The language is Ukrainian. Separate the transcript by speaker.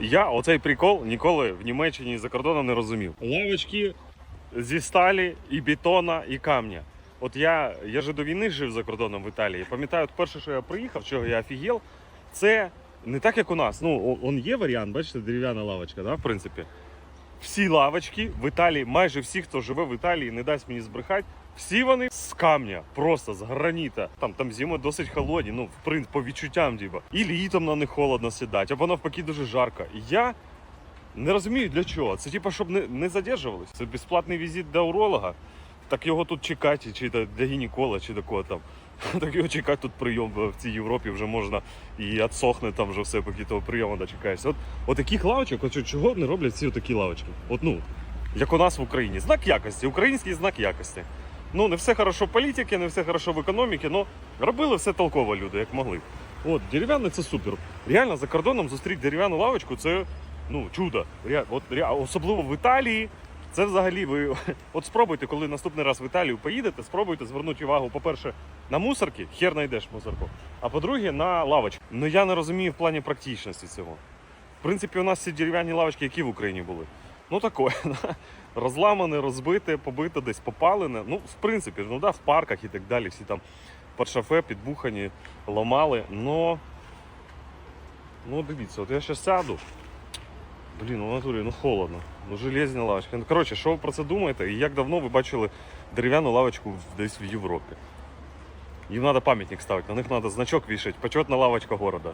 Speaker 1: Я оцей прикол ніколи в Німеччині за кордоном не розумів. Лавочки зі сталі і бетона, і камня. От я, я же до війни жив за кордоном в Італії. Пам'ятаю, перше, що я приїхав, чого я офігел, це не так, як у нас. Ну, он є варіант, бачите, дерев'яна лавочка, да, в принципі. Всі лавочки в Італії, майже всі, хто живе в Італії, не дасть мені збрехати, всі вони з камня, просто з граніта. Там, там зими досить холодні, ну, в принципі, по відчуттям, діба. І літом на них холодно сідати, або навпаки дуже жарко. Я не розумію для чого. Це типа, щоб не, не задержувались. Це безплатний візит до уролога. Так його тут чекати, чи для гінеколога, чи до кого там. Так його чекати тут прийом в цій Європі вже можна і відсохне там вже все, поки того прийому дочекаєшся. От, от таких лавочок, от чого не роблять ці такі лавочки? От ну, як у нас в Україні. Знак якості, український знак якості. Ну, не все хорошо в політиці, не все хорошо в економіці, але робили все толково люди, як могли. От, дерев'яне це супер. Реально за кордоном зустріти дерев'яну лавочку це ну, чудо. От, особливо в Італії. Це взагалі ви от спробуйте, коли наступний раз в Італію поїдете, спробуйте звернути увагу, по-перше, на мусорки, хер знайдеш мусорку. А по-друге, на лавочки. Ну я не розумію в плані практичності цього. В принципі, у нас ці дерев'яні лавочки, які в Україні були. Ну таке, розламане, розбите, побите, десь попалене. Ну, в принципі, ну да, в парках і так далі, всі там під шафе, підбухані, ламали. Но, ну дивіться, от я зараз сяду. Блін, ну в натурі, ну холодно. Ну железні лавочки. Ну, коротше, що ви про це думаєте? І як давно ви бачили дерев'яну лавочку десь в Європі? Їм треба пам'ятник ставити, на них треба значок вішати, почетна лавочка города.